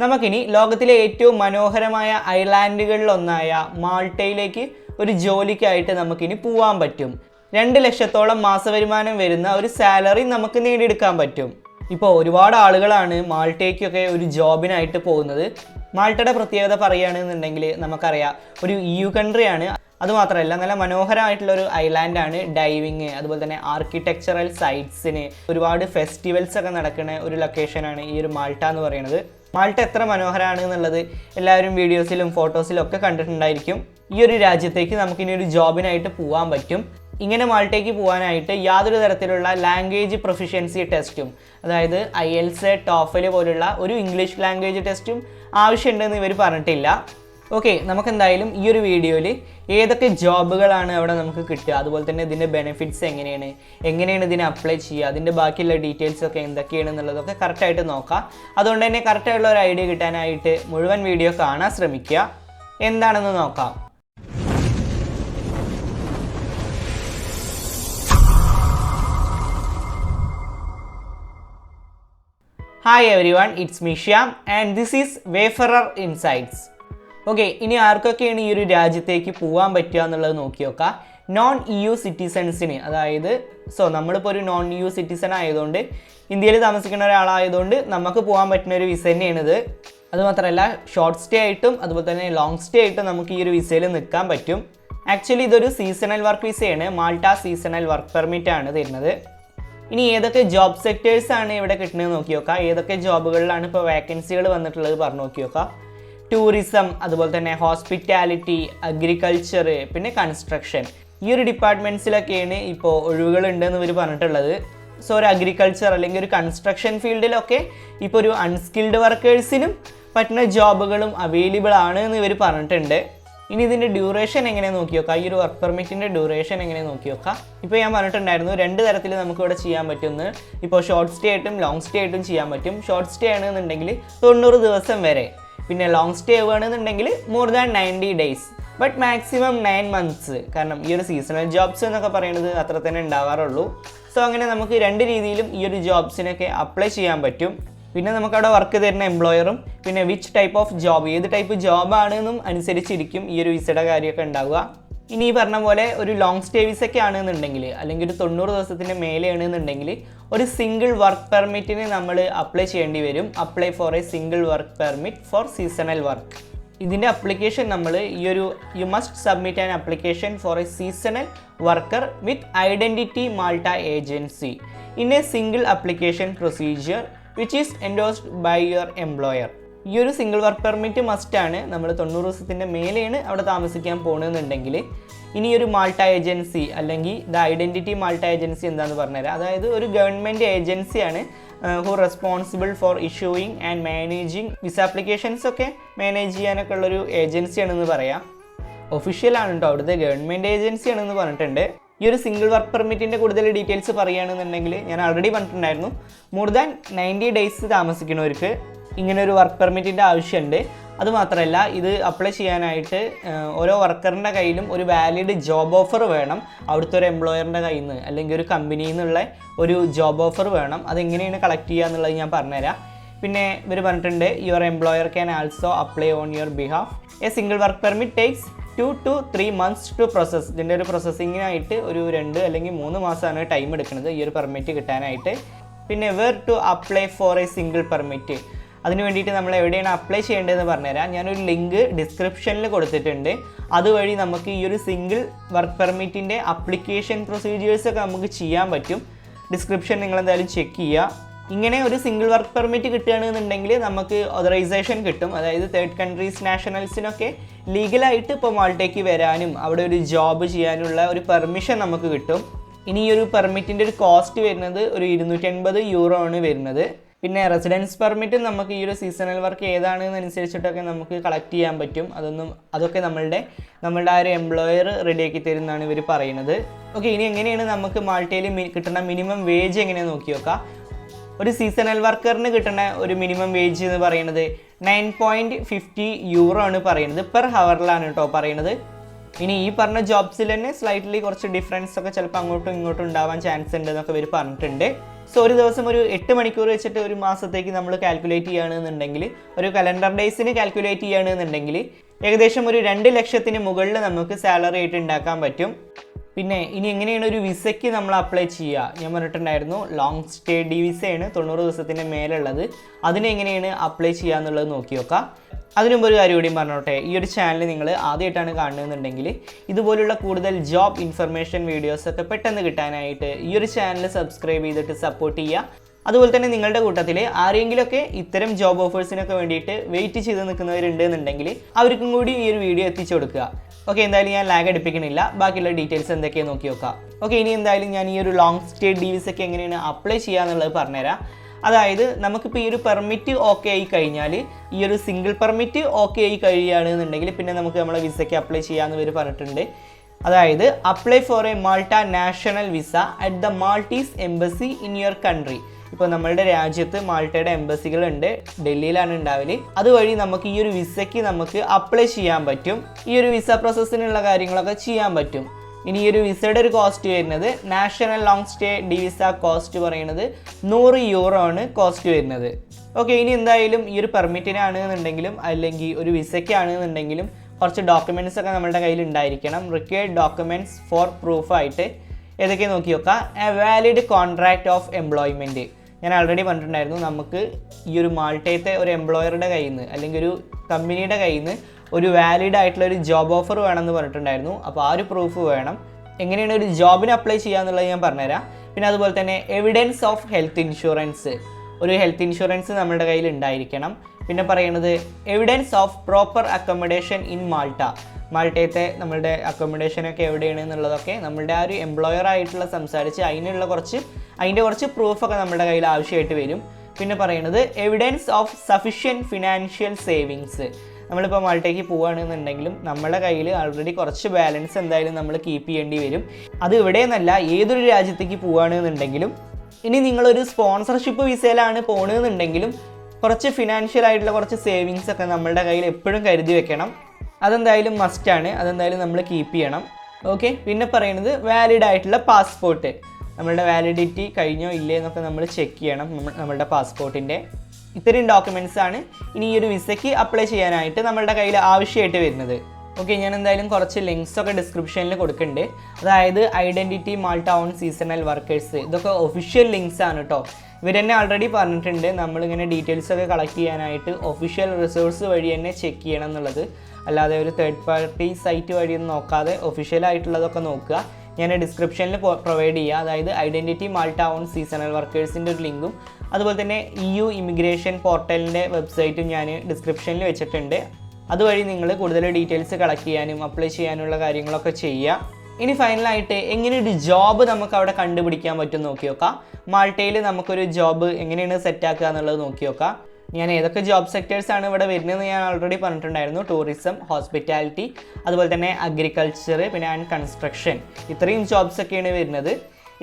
നമുക്കിനി ലോകത്തിലെ ഏറ്റവും മനോഹരമായ ഐലാൻഡുകളിലൊന്നായ മാൾട്ടയിലേക്ക് ഒരു ജോലിക്കായിട്ട് നമുക്കിനി പോവാൻ പറ്റും. രണ്ട് ലക്ഷത്തോളം മാസവരുമാനം വരുന്ന ഒരു സാലറി നമുക്ക് നേടിയെടുക്കാൻ പറ്റും. ഇപ്പോൾ ഒരുപാട് ആളുകളാണ് മാൾട്ടയ്ക്കൊക്കെ ഒരു ജോബിനായിട്ട് പോകുന്നത്. മാൾട്ടയുടെ പ്രത്യേകത പറയുകയാണെന്നുണ്ടെങ്കിൽ നമുക്കറിയാം ഒരു യു കൺട്രിയാണ് അതുമാത്രമല്ല നല്ല മനോഹരമായിട്ടുള്ള ഒരു ഐലാൻഡാണ് ഡൈവിങ് അതുപോലെ തന്നെ ആർക്കിടെക്ചറൽ സൈറ്റ്സിന് ഒരുപാട് ഫെസ്റ്റിവൽസ് ഒക്കെ നടക്കുന്ന ഒരു ലൊക്കേഷനാണ് ഈ ഒരു മാൾട്ട എന്ന് പറയുന്നത്. മാൾട്ട എത്ര മനോഹരമാണ് എന്നുള്ളത് എല്ലാവരും വീഡിയോസിലും ഫോട്ടോസിലും ഒക്കെ കണ്ടിട്ടുണ്ടായിരിക്കും. ഈ ഒരു രാജ്യത്തേക്ക് നമുക്കിനി ഒരു ജോബിനായിട്ട് പോകാൻ പറ്റും. ഇങ്ങനെ മാൾട്ടേക്ക് പോകാനായിട്ട് യാതൊരു തരത്തിലുള്ള ലാംഗ്വേജ് പ്രൊഫിഷ്യൻസി ടെസ്റ്റും അതായത് ഐ എൽസ് ടോഫൽ പോലുള്ള ഒരു ഇംഗ്ലീഷ് ലാംഗ്വേജ് ടെസ്റ്റും ആവശ്യമുണ്ടെന്ന് ഇവർ പറഞ്ഞിട്ടില്ല. ഓക്കെ നമുക്ക് എന്തായാലും ഈ ഒരു വീഡിയോയിൽ ഏതൊക്കെ ജോബുകളാണ് അവിടെ നമുക്ക് കിട്ടുക? അതുപോലെ തന്നെ ഇതിന്റെ ബെനിഫിറ്റ്സ് എങ്ങനെയാണ്? എങ്ങനെയാണ് ഇതിനെ അപ്ലൈ ചെയ്യുക? അതിന്റെ ബാക്കിയുള്ള ഡീറ്റെയിൽസ് ഒക്കെ എന്തൊക്കെയാണ് എന്നുള്ളതൊക്കെ കറക്റ്റായിട്ട് നോക്കാം. അതുകൊണ്ട് തന്നെ കറക്റ്റായിട്ടുള്ള ഒരു ഐഡിയ കിട്ടാനായിട്ട് മുഴുവൻ വീഡിയോ കാണാൻ ശ്രമിക്കുക. എന്താണെന്ന് നോക്കാം. Hi every one it's മിഷ്യാം and this is wayfarer insights okay ഇനി ആർക്കൊക്കെയാണ് ഈ ഒരു രാജ്യത്തേക്ക് പോകാൻ പറ്റുക എന്നുള്ളത് നോക്കി നോക്കാം. നോൺ ഇ യു സിറ്റിസൺസിന് അതായത് സോ നമ്മളിപ്പോൾ ഒരു നോൺ ഇ യു സിറ്റിസൺ ആയതുകൊണ്ട് ഇന്ത്യയിൽ താമസിക്കുന്ന ഒരാളായതുകൊണ്ട് നമുക്ക് പോകാൻ പറ്റുന്ന ഒരു വിസ തന്നെയാണിത്. അതുമാത്രമല്ല ഷോർട്ട് സ്റ്റേ ആയിട്ടും അതുപോലെ തന്നെ ലോങ് സ്റ്റേ ആയിട്ടും നമുക്ക് ഈ ഒരു വിസയിൽ നിൽക്കാൻ പറ്റും. ആക്ച്വലി ഇതൊരു സീസണൽ വർക്ക് വിസയാണ് മാൾട്ട സീസണൽ വർക്ക് പെർമിറ്റ് ആണ് തരുന്നത്. ഇനി ഏതൊക്കെ ജോബ് സെക്ടേഴ്സ് ആണ് ഇവിടെ കിട്ടുന്നത് നോക്കി നോക്കാം. ഏതൊക്കെ ജോബുകളിലാണ് ഇപ്പോൾ വേക്കൻസികൾ വന്നിട്ടുള്ളത് പറഞ്ഞു നോക്കി നോക്കാം. ടൂറിസം അതുപോലെ തന്നെ ഹോസ്പിറ്റാലിറ്റി അഗ്രികൾച്ചർ പിന്നെ കൺസ്ട്രക്ഷൻ ഈ ഒരു ഡിപ്പാർട്ട്മെന്റ്സിലൊക്കെയാണ് ഇപ്പോൾ ഒഴിവുകളുണ്ടെന്ന് ഇവർ പറഞ്ഞിട്ടുള്ളത്. സോ ഒരു അഗ്രികൾച്ചർ അല്ലെങ്കിൽ ഒരു കൺസ്ട്രക്ഷൻ ഫീൽഡിലൊക്കെ ഇപ്പോൾ ഒരു അൺസ്കിൽഡ് വർക്കേഴ്സിനും പറ്റുന്ന ജോബുകളും അവൈലബിൾ ആണ് എന്ന് ഇവർ പറഞ്ഞിട്ടുണ്ട്. ഇനി ഇതിന്റെ ഡ്യൂറേഷൻ എങ്ങനെ നോക്കി നോക്കാം? ഈ ഒരു വർക്ക് പെർമിറ്റിന്റെ ഡ്യൂറേഷൻ എങ്ങനെ നോക്കി നോക്കാം? ഇപ്പോൾ ഞാൻ പറഞ്ഞിട്ടുണ്ടായിരുന്നു രണ്ട് തരത്തിൽ നമുക്ക് ഇവിടെ ചെയ്യാൻ പറ്റുമെന്ന് ഇപ്പോൾ ഷോർട്ട് സ്റ്റേ ആയിട്ടും ലോങ് സ്റ്റേ ആയിട്ടും ചെയ്യാൻ പറ്റും. ഷോർട്ട് സ്റ്റേ ആണെന്നുണ്ടെങ്കിൽ തൊണ്ണൂറ് ദിവസം വരെ പിന്നെ long stay ആവുകയാണെന്നുണ്ടെങ്കിൽ more than ninety days but maximum nine months കാരണം ഈ ഒരു സീസണൽ ജോബ്സ് എന്നൊക്കെ പറയുന്നത് അത്ര തന്നെ ഉണ്ടാവാറുള്ളൂ. സോ അങ്ങനെ നമുക്ക് രണ്ട് രീതിയിലും ഈ ഒരു ജോബ്സിനൊക്കെ അപ്ലൈ ചെയ്യാൻ പറ്റും. പിന്നെ നമുക്ക് അവിടെ വർക്ക് തരുന്ന എംപ്ലോയറും പിന്നെ വിച്ച് ടൈപ്പ് ഓഫ് ജോബ് ഏത് ടൈപ്പ് ജോബാണെന്നും അനുസരിച്ചിരിക്കും ഈ ഒരു വിസയുടെ കാര്യമൊക്കെ ഉണ്ടാവുക. ഇനി ഈ പറഞ്ഞ പോലെ ഒരു ലോങ് സ്റ്റേ ഒക്കെ ആണെന്നുണ്ടെങ്കിൽ അല്ലെങ്കിൽ ഒരു തൊണ്ണൂറ് ദിവസത്തിന്റെ മേലെയാണെന്നുണ്ടെങ്കിൽ ഒരു സിംഗിൾ വർക്ക് പെർമിറ്റിന് നമ്മൾ അപ്ലൈ ചെയ്യേണ്ടി വരും. Apply for a single work permit for seasonal work ഇതിന്റെ അപ്ലിക്കേഷൻ നമ്മൾ ഈ ഒരു you must submit an application for a seasonal worker with identity Malta agency in a single application procedure which is endorsed by your employer ഈ ഒരു single work permit must ആണ്. നമ്മൾ തൊണ്ണൂറ് ദിവസത്തിന്റെ മേലെയാണ് അവിടെ താമസിക്കാൻ പോകണമെന്നുണ്ടെങ്കിൽ ഇനി ഒരു മാൾട്ട ഏജൻസി അല്ലെങ്കിൽ ദ ഐഡന്റിറ്റി മാൾട്ട ഏജൻസി എന്താണെന്ന് പറഞ്ഞുതരാം. അതായത് ഒരു ഗവൺമെന്റ് ഏജൻസിയാണ് who responsible for issuing and managing visa applications ഒക്കെ മാനേജ് ചെയ്യാനൊക്കെ ഉള്ളൊരു ഏജൻസിയാണെന്ന് പറയാം. ഒഫീഷ്യലാണ് കേട്ടോ അവിടുത്തെ ഗവൺമെന്റ് ഏജൻസിയാണെന്ന് പറഞ്ഞിട്ടുണ്ട്. ഈ ഒരു സിംഗിൾ വർക്ക് പെർമിറ്റിന്റെ കൂടുതൽ ഡീറ്റെയിൽസ് പറയുകയാണെന്നുണ്ടെങ്കിൽ ഞാൻ ഓൾറെഡി പറഞ്ഞിട്ടുണ്ടായിരുന്നു. മോർ ദാൻ നയന്റി ഡേയ്സ് താമസിക്കുന്നവർക്ക് ഇങ്ങനെ ഒരു വർക്ക് പെർമിറ്റിന്റെ ആവശ്യമുണ്ട് അതുമാത്രമല്ല ഇത് അപ്ലൈ ചെയ്യാനായിട്ട് ഓരോ വർക്കറിന്റെ കയ്യിലും ഒരു വാലിഡ് ജോബ് ഓഫർ വേണം അവിടുത്തെ ഒരു എംപ്ലോയറിന്റെ കയ്യിൽ നിന്ന് അല്ലെങ്കിൽ ഒരു കമ്പനിയിൽ നിന്നുള്ള ഒരു ജോബ് ഓഫർ വേണം. അതെങ്ങനെയാണ് കളക്ട് ചെയ്യുക എന്നുള്ളത് ഞാൻ പറഞ്ഞുതരാം. പിന്നെ ഇവർ പറഞ്ഞിട്ടുണ്ട് your employer can also apply on your behalf a single work permit takes two to three months to process ഇതിന്റെ ഒരു പ്രോസസ്സിങ്ങിനായിട്ട് ഒരു രണ്ട് അല്ലെങ്കിൽ മൂന്ന് മാസമാണ് ടൈം എടുക്കുന്നത് ഈ ഒരു പെർമിറ്റ് കിട്ടാനായിട്ട്. പിന്നെ where to apply for a single permit അതിന് വേണ്ടിയിട്ട് നമ്മൾ എവിടെയാണ് അപ്ലൈ ചെയ്യേണ്ടതെന്ന് പറഞ്ഞുതരാം. ഞാനൊരു ലിങ്ക് ഡിസ്ക്രിപ്ഷനിൽ കൊടുത്തിട്ടുണ്ട്. അതുവഴി നമുക്ക് ഈ ഒരു സിംഗിൾ വർക്ക് പെർമിറ്റിന്റെ അപ്ലിക്കേഷൻ പ്രൊസീജിയേഴ്സൊക്കെ നമുക്ക് ചെയ്യാൻ പറ്റും. ഡിസ്ക്രിപ്ഷൻ നിങ്ങൾ എന്തായാലും ചെക്ക് ചെയ്യുക. ഇങ്ങനെ ഒരു സിംഗിൾ വർക്ക് പെർമിറ്റ് കിട്ടുകയാണെന്നുണ്ടെങ്കിൽ നമുക്ക് ഓതറൈസേഷൻ കിട്ടും. അതായത് തേർഡ് കൺട്രീസ് നാഷണൽസിനൊക്കെ ലീഗലായിട്ട് ഇപ്പോൾ മാൾട്ടേക്ക് വരാനും അവിടെ ഒരു ജോബ് ചെയ്യാനുള്ള ഒരു പെർമിഷൻ നമുക്ക് കിട്ടും. ഇനി ഈ ഒരു പെർമിറ്റിന്റെ ഒരു കോസ്റ്റ് വരുന്നത് ഒരു ഇരുന്നൂറ്റി അൻപത് യൂറോ ആണ് വരുന്നത്. പിന്നെ റെസിഡൻസ് പെർമിറ്റും നമുക്ക് ഈ ഒരു സീസണൽ വർക്ക് ഏതാണെന്ന് അനുസരിച്ചിട്ടൊക്കെ നമുക്ക് കളക്ട് ചെയ്യാൻ പറ്റും. അതൊന്നും അതൊക്കെ നമ്മളുടെ നമ്മളുടെ ആ ഒരു എംപ്ലോയർ റെഡിയാക്കി തരുമെന്നാണ് ഇവർ പറയുന്നത്. ഓക്കെ ഇനി എങ്ങനെയാണ് നമുക്ക് മാൾട്ടയിൽ കിട്ടുന്ന മിനിമം വേജ് എങ്ങനെയാണ് നോക്കി നോക്കാം. ഒരു സീസണൽ വർക്കറിന് കിട്ടുന്ന ഒരു മിനിമം വേജ് എന്ന് പറയുന്നത് നയൻ പോയിന്റ് ഫിഫ്റ്റി യൂറോ ആണ് പറയുന്നത് പെർ ഹവറിലാണ് കേട്ടോ പറയുന്നത്. ഇനി ഈ പറഞ്ഞ ജോബ്സിൽ തന്നെ സ്ലൈറ്റ്ലി കുറച്ച് ഡിഫറൻസ് ഒക്കെ ചിലപ്പോൾ അങ്ങോട്ടും ഇങ്ങോട്ടും ഉണ്ടാവാൻ ചാൻസ് ഉണ്ട് എന്നൊക്കെ ഇവർ പറഞ്ഞിട്ടുണ്ട്. സോ ഒരു ദിവസം ഒരു എട്ട് മണിക്കൂർ വെച്ചിട്ട് ഒരു മാസത്തേക്ക് നമ്മൾ കാൽക്കുലേറ്റ് ചെയ്യുകയാണെന്നുണ്ടെങ്കിൽ ഒരു കലണ്ടർ ഡേയ്സിന് കാൽക്കുലേറ്റ് ചെയ്യുകയാണെന്നുണ്ടെങ്കിൽ ഏകദേശം ഒരു രണ്ട് ലക്ഷത്തിന് മുകളിൽ നമുക്ക് സാലറി ആയിട്ട് ഉണ്ടാക്കാൻ പറ്റും. പിന്നെ ഇനി എങ്ങനെയാണ് ഒരു വിസയ്ക്ക് നമ്മൾ അപ്ലൈ ചെയ്യുക? ഞാൻ പറഞ്ഞിട്ടുണ്ടായിരുന്നു ലോങ് സ്റ്റേ ഡി വിസയാണ് തൊണ്ണൂറ് ദിവസത്തിന്റെ മേലുള്ളത്. അതിനെങ്ങനെയാണ് അപ്ലൈ ചെയ്യുക എന്നുള്ളത് നോക്കി നോക്കാം. അതിനുമുമ്പ് ഒരു കാര്യം കൂടിയും പറഞ്ഞോട്ടെ. ഈ ഒരു ചാനൽ നിങ്ങൾ ആദ്യമായിട്ടാണ് കാണുന്നതെന്നുണ്ടെങ്കിൽ ഇതുപോലുള്ള കൂടുതൽ ജോബ് ഇൻഫർമേഷൻ വീഡിയോസൊക്കെ പെട്ടെന്ന് കിട്ടാനായിട്ട് ഈ ഒരു ചാനൽ സബ്സ്ക്രൈബ് ചെയ്തിട്ട് സപ്പോർട്ട് ചെയ്യുക. അതുപോലെ തന്നെ നിങ്ങളുടെ കൂട്ടത്തിൽ ആരെങ്കിലുമൊക്കെ ഇത്തരം ജോബ് ഓഫേഴ്സിനൊക്കെ വേണ്ടിയിട്ട് വെയിറ്റ് ചെയ്ത് നിൽക്കുന്നവരുണ്ട് എന്നുണ്ടെങ്കിൽ അവർക്കും കൂടി ഈ ഒരു വീഡിയോ എത്തിച്ചു കൊടുക്കുക. ഓക്കെ എന്തായാലും ഞാൻ ലാഗ് എടുപ്പിക്കണില്ല. ബാക്കിയുള്ള ഡീറ്റെയിൽസ് എന്തൊക്കെയാണ് നോക്കി നോക്കാം. ഓക്കെ ഇനി എന്തായാലും ഞാൻ ഈ ഒരു ലോങ് സ്റ്റേ ഡീവീസ് ഒക്കെ എങ്ങനെയാണ് അപ്ലൈ ചെയ്യുക എന്നുള്ളത് പറഞ്ഞുതരാം. അതായത് നമുക്കിപ്പോൾ ഈ ഒരു പെർമിറ്റ് ഓക്കെ ആയി കഴിഞ്ഞാൽ ഈ ഒരു സിംഗിൾ പെർമിറ്റ് ഓക്കെ ആയി കഴിയുകയാണെന്നുണ്ടെങ്കിൽ പിന്നെ നമുക്ക് നമ്മളെ വിസയ്ക്ക് അപ്ലൈ ചെയ്യാമെന്ന് ഇവർ പറഞ്ഞിട്ടുണ്ട്. അതായത് apply for a Malta national visa at the Maltese embassy in your country ഇപ്പോൾ നമ്മളുടെ രാജ്യത്ത് മാൾട്ടയുടെ എംബസികൾ ഉണ്ട് ഡൽഹിയിലാണ് ഉണ്ടാവൽ. അതുവഴി നമുക്ക് ഈ ഒരു വിസയ്ക്ക് നമുക്ക് അപ്ലൈ ചെയ്യാൻ പറ്റും. ഈ ഒരു വിസ പ്രോസസ്സിനുള്ള കാര്യങ്ങളൊക്കെ ചെയ്യാൻ പറ്റും. ഇനി ഈ ഒരു വിസയുടെ ഒരു കോസ്റ്റ് വരുന്നത് national long stay D visa cost പറയുന്നത് നൂറ് യൂറോ ആണ് കോസ്റ്റ് വരുന്നത്. ഓക്കെ ഇനി എന്തായാലും ഈ ഒരു പെർമിറ്റിനാണ് എന്നുണ്ടെങ്കിലും അല്ലെങ്കിൽ ഒരു വിസയ്ക്കാണ് എന്നുണ്ടെങ്കിലും കുറച്ച് ഡോക്യുമെന്റ്സ് ഒക്കെ നമ്മുടെ കയ്യിൽ ഉണ്ടായിരിക്കണം. റിക്വയർഡ് ഡോക്യുമെന്റ്സ് ഫോർ പ്രൂഫായിട്ട് ഏതൊക്കെ നോക്കി നോക്കാം a valid contract of employment ഞാൻ ആൾറെഡി പറഞ്ഞിട്ടുണ്ടായിരുന്നു നമുക്ക് ഈ ഒരു മാൾട്ടയത്തെ ഒരു എംപ്ലോയറുടെ കയ്യിൽ നിന്ന് അല്ലെങ്കിൽ ഒരു കമ്പനിയുടെ കയ്യിൽ നിന്ന് ഒരു വാലിഡ് ആയിട്ടുള്ള ഒരു ജോബ് ഓഫർ വേണമെന്ന് പറഞ്ഞിട്ടുണ്ടായിരുന്നു. അപ്പോൾ ആ ഒരു പ്രൂഫ് വേണം. എങ്ങനെയാണ് ഒരു ജോബിന് അപ്ലൈ ചെയ്യുക എന്നുള്ളത് ഞാൻ പറഞ്ഞുതരാം. പിന്നെ അതുപോലെ തന്നെ എവിഡൻസ് ഓഫ് ഹെൽത്ത് ഇൻഷുറൻസ് ഒരു ഹെൽത്ത് ഇൻഷുറൻസ് നമ്മുടെ കയ്യിൽ ഉണ്ടായിരിക്കണം. പിന്നെ പറയുന്നത് evidence of proper accommodation in Malta മാൾട്ടയത്തെ നമ്മളുടെ അക്കോമഡേഷനൊക്കെ എവിടെയാണ് എന്നുള്ളതൊക്കെ നമ്മളുടെ ആ ഒരു എംപ്ലോയർ ആയിട്ടുള്ള സംസാരിച്ച് അതിനുള്ള കുറച്ച് അതിന്റെ കുറച്ച് പ്രൂഫൊക്കെ നമ്മുടെ കയ്യിൽ ആവശ്യമായിട്ട് വരും. പിന്നെ പറയുന്നത് evidence of sufficient financial savings നമ്മളിപ്പോൾ മാൾട്ടേക്ക് പോവുകയാണെന്നുണ്ടെങ്കിലും നമ്മുടെ കയ്യിൽ ആൾറെഡി കുറച്ച് ബാലൻസ് എന്തായാലും നമ്മൾ കീപ്പ് ചെയ്യേണ്ടി വരും. അത് ഇവിടെ നിന്നല്ല ഏതൊരു രാജ്യത്തേക്ക് പോവുകയാണെന്നുണ്ടെങ്കിലും ഇനി നിങ്ങളൊരു സ്പോൺസർഷിപ്പ് വിസയിലാണ് പോകണമെന്നുണ്ടെങ്കിലും കുറച്ച് ഫിനാൻഷ്യൽ ആയിട്ടുള്ള കുറച്ച് സേവിങ്സ് ഒക്കെ നമ്മുടെ കയ്യിൽ എപ്പോഴും കരുതി വെക്കണം. അതെന്തായാലും മസ്റ്റാണ് അതെന്തായാലും നമ്മൾ കീപ്പ് ചെയ്യണം. ഓക്കെ പിന്നെ പറയുന്നത് വാലിഡ് ആയിട്ടുള്ള പാസ്പോർട്ട് നമ്മളുടെ വാലിഡിറ്റി കഴിഞ്ഞോ ഇല്ലേ എന്നൊക്കെ നമ്മൾ ചെക്ക് ചെയ്യണം. നമ്മളുടെ പാസ്പോർട്ടിന്റെ ഇത്രയും ഡോക്യുമെന്റ്സ് ആണ് ഇനി ഈ ഒരു വിസയ്ക്ക് അപ്ലൈ ചെയ്യാനായിട്ട് നമ്മളുടെ കയ്യിൽ ആവശ്യമായിട്ട് വരുന്നത്. ഓക്കെ ഞാൻ എന്തായാലും കുറച്ച് ലിങ്ക്സ് ഒക്കെ ഡിസ്ക്രിപ്ഷനിൽ കൊടുക്കുന്നുണ്ട് അതായത് identity Malta on seasonal workers ഇതൊക്കെ ഒഫീഷ്യൽ ലിങ്ക്സ് ആണ് കേട്ടോ ഇവർ തന്നെ ആൾറെഡി പറഞ്ഞിട്ടുണ്ട്. നമ്മളിങ്ങനെ ഡീറ്റെയിൽസ് ഒക്കെ കളക്ട് ചെയ്യാനായിട്ട് ഒഫീഷ്യൽ റിസോഴ്സ് വഴി തന്നെ ചെക്ക് ചെയ്യണം എന്നുള്ളത്. അല്ലാതെ ഒരു തേർഡ് പാർട്ടി സൈറ്റ് വഴിയൊന്നും നോക്കാതെ ഒഫീഷ്യലായിട്ടുള്ളതൊക്കെ നോക്കുക. ഞാൻ ഡിസ്ക്രിപ്ഷനിൽ പ്രൊവൈഡ് ചെയ്യുക അതായത് ഐഡന്റിറ്റി മാൾട്ട ഓൺ സീസണൽ വർക്കേഴ്സിന്റെ ഒരു ലിങ്കും അതുപോലെ തന്നെ ഇ യു ഇമിഗ്രേഷൻ പോർട്ടലിന്റെ വെബ്സൈറ്റും ഞാൻ ഡിസ്ക്രിപ്ഷനിൽ വെച്ചിട്ടുണ്ട്. അതുവഴി നിങ്ങൾ കൂടുതൽ ഡീറ്റെയിൽസ് കളക്ട് ചെയ്യാനും അപ്ലൈ ചെയ്യാനുള്ള കാര്യങ്ങളൊക്കെ ചെയ്യുക ഇനി ഫൈനലായിട്ട് എങ്ങനെ ഒരു ജോബ് നമുക്ക് അവിടെ കണ്ടുപിടിക്കാൻ പറ്റും നോക്കി നോക്കാം മാൾട്ടയിൽ നമുക്കൊരു ജോബ് എങ്ങനെയാണ് സെറ്റാക്കുക എന്നുള്ളത് നോക്കി നോക്കാം ഞാൻ ഏതൊക്കെ ജോബ് സെക്ടേഴ്സാണ് ഇവിടെ വരുന്നതെന്ന് ഞാൻ ഓൾറെഡി പറഞ്ഞിട്ടുണ്ടായിരുന്നു. ടൂറിസം ഹോസ്പിറ്റാലിറ്റി അതുപോലെ തന്നെ അഗ്രികൾച്ചർ പിന്നെ ആൻഡ് കൺസ്ട്രക്ഷൻ ഇത്രയും ജോബ്സ് ഒക്കെയാണ് വരുന്നത്.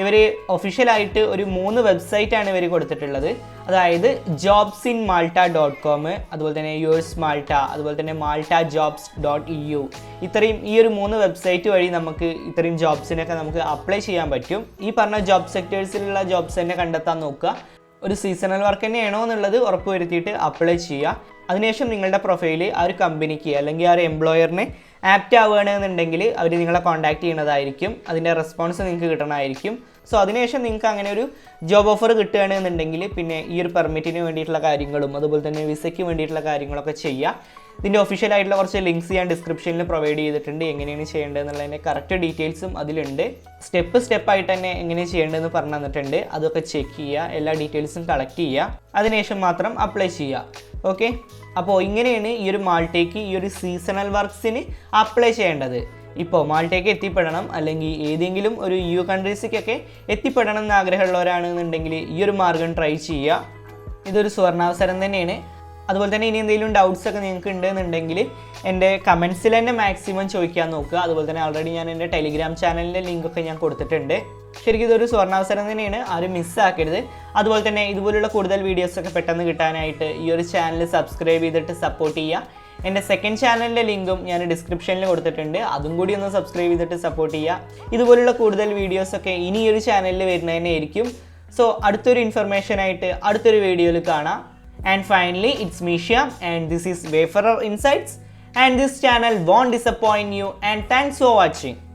ഇവർ ഒഫീഷ്യലായിട്ട് ഒരു മൂന്ന് വെബ്സൈറ്റാണ് ഇവർ കൊടുത്തിട്ടുള്ളത്. അതായത് jobs in Malta dot com അതുപോലെ തന്നെ യുഎസ് മാൾട്ട അതുപോലെ തന്നെ Malta jobs dot E U ഇത്രയും ഈ ഒരു മൂന്ന് വെബ്സൈറ്റ് വഴി നമുക്ക് ഇത്രയും ജോബ്സിനൊക്കെ നമുക്ക് അപ്ലൈ ചെയ്യാൻ പറ്റും. ഈ പറഞ്ഞ ജോബ് സെക്ടേഴ്സിലുള്ള ജോബ്സ് തന്നെ കണ്ടെത്താൻ നോക്കുക. ഒരു സീസണൽ വർക്ക് തന്നെയാണോ എന്നുള്ളത് ഉറപ്പ് വരുത്തിയിട്ട് അപ്ലൈ ചെയ്യുക. അതിനുശേഷം നിങ്ങളുടെ പ്രൊഫൈൽ ആ ഒരു കമ്പനിക്ക് അല്ലെങ്കിൽ ആ ഒരു എംപ്ലോയറിന് ആപ്റ്റ് ആവുകയാണെന്നുണ്ടെങ്കിൽ അവർ നിങ്ങളെ കോൺടാക്ട് ചെയ്യുന്നതായിരിക്കും. അതിന്റെ റെസ്പോൺസ് നിങ്ങൾക്ക് കിട്ടണമായിരിക്കും സോ അതിനുശേഷം നിങ്ങൾക്ക് അങ്ങനെ ഒരു ജോബ് ഓഫർ കിട്ടുകയാണെന്നുണ്ടെങ്കിൽ പിന്നെ ഈ ഒരു പെർമിറ്റിന് വേണ്ടിയിട്ടുള്ള കാര്യങ്ങളും അതുപോലെ തന്നെ വിസയ്ക്ക് വേണ്ടിയിട്ടുള്ള കാര്യങ്ങളൊക്കെ ചെയ്യുക. ഇതിന്റെ ഒഫീഷ്യൽ ആയിട്ടുള്ള കുറച്ച് ലിങ്ക്സ് ഞാൻ ഡിസ്ക്രിപ്ഷനിൽ പ്രൊവൈഡ് ചെയ്തിട്ടുണ്ട്. എങ്ങനെയാണ് ചെയ്യേണ്ടത് എന്നുള്ളതിന്റെ കറക്റ്റ് ഡീറ്റെയിൽസും അതിലുണ്ട്. സ്റ്റെപ്പ് സ്റ്റെപ്പ് ആയിട്ട് തന്നെ എങ്ങനെ ചെയ്യേണ്ടതെന്ന് പറഞ്ഞു തന്നിട്ടുണ്ട്. അതൊക്കെ ചെക്ക് ചെയ്യുക. എല്ലാ ഡീറ്റെയിൽസും കളക്ട് ചെയ്യുക. അതിനുശേഷം മാത്രം അപ്ലൈ ചെയ്യുക. ഓക്കെ അപ്പോൾ ഇങ്ങനെയാണ് ഈ ഒരു മാൾട്ടേക്ക് ഈ ഒരു സീസണൽ വർക്ക്സിന് അപ്ലൈ ചെയ്യേണ്ടത്. ഇപ്പോൾ മാൾട്ടേക്ക് എത്തിപ്പെടണം അല്ലെങ്കിൽ ഏതെങ്കിലും ഒരു യു കൺട്രീസിക്കൊക്കെ എത്തിപ്പെടണം എന്ന് ആഗ്രഹമുള്ളവരാണെന്നുണ്ടെങ്കിൽ ഈ ഒരു മാർഗം ട്രൈ ചെയ്യുക. ഇതൊരു സുവർണാവസരം തന്നെയാണ്. അതുപോലെ തന്നെ ഇനി എന്തെങ്കിലും ഡൗട്ട്സ് ഒക്കെ നിങ്ങൾക്ക് ഉണ്ടെന്നുണ്ടെങ്കിൽ എന്റെ കമൻസിൽ തന്നെ മാക്സിമം ചോദിക്കാൻ നോക്കുക. അതുപോലെ തന്നെ ഓൾറെഡി ഞാൻ എന്റെ ടെലിഗ്രാം ചാനലിന്റെ ലിങ്കൊക്കെ ഞാൻ കൊടുത്തിട്ടുണ്ട്. ശരിക്കും ഇതൊരു സ്വർണാവസരം തന്നെയാണ്. ആരും മിസ്സാക്കരുത് അതുപോലെ തന്നെ ഇതുപോലുള്ള കൂടുതൽ വീഡിയോസൊക്കെ പെട്ടെന്ന് കിട്ടാനായിട്ട് ഈ ഒരു ചാനൽ സബ്സ്ക്രൈബ് ചെയ്തിട്ട് സപ്പോർട്ട് ചെയ്യുക. എന്റെ സെക്കൻഡ് ചാനലിന്റെ ലിങ്കും ഞാൻ ഡിസ്ക്രിപ്ഷനിൽ കൊടുത്തിട്ടുണ്ട്. അതും കൂടി ഒന്ന് സബ്സ്ക്രൈബ് ചെയ്തിട്ട് സപ്പോർട്ട് ചെയ്യുക. ഇതുപോലുള്ള കൂടുതൽ വീഡിയോസൊക്കെ ഇനി ഈ ഒരു ചാനലിൽ വരുന്നതന്നെ ആയിരിക്കും. സോ അടുത്തൊരു ഇൻഫർമേഷനായിട്ട് അടുത്തൊരു വീഡിയോയിൽ കാണാം. And finally, it's Misha and this is Wayfarer Insights. And this channel won't disappoint you and thanks for watching.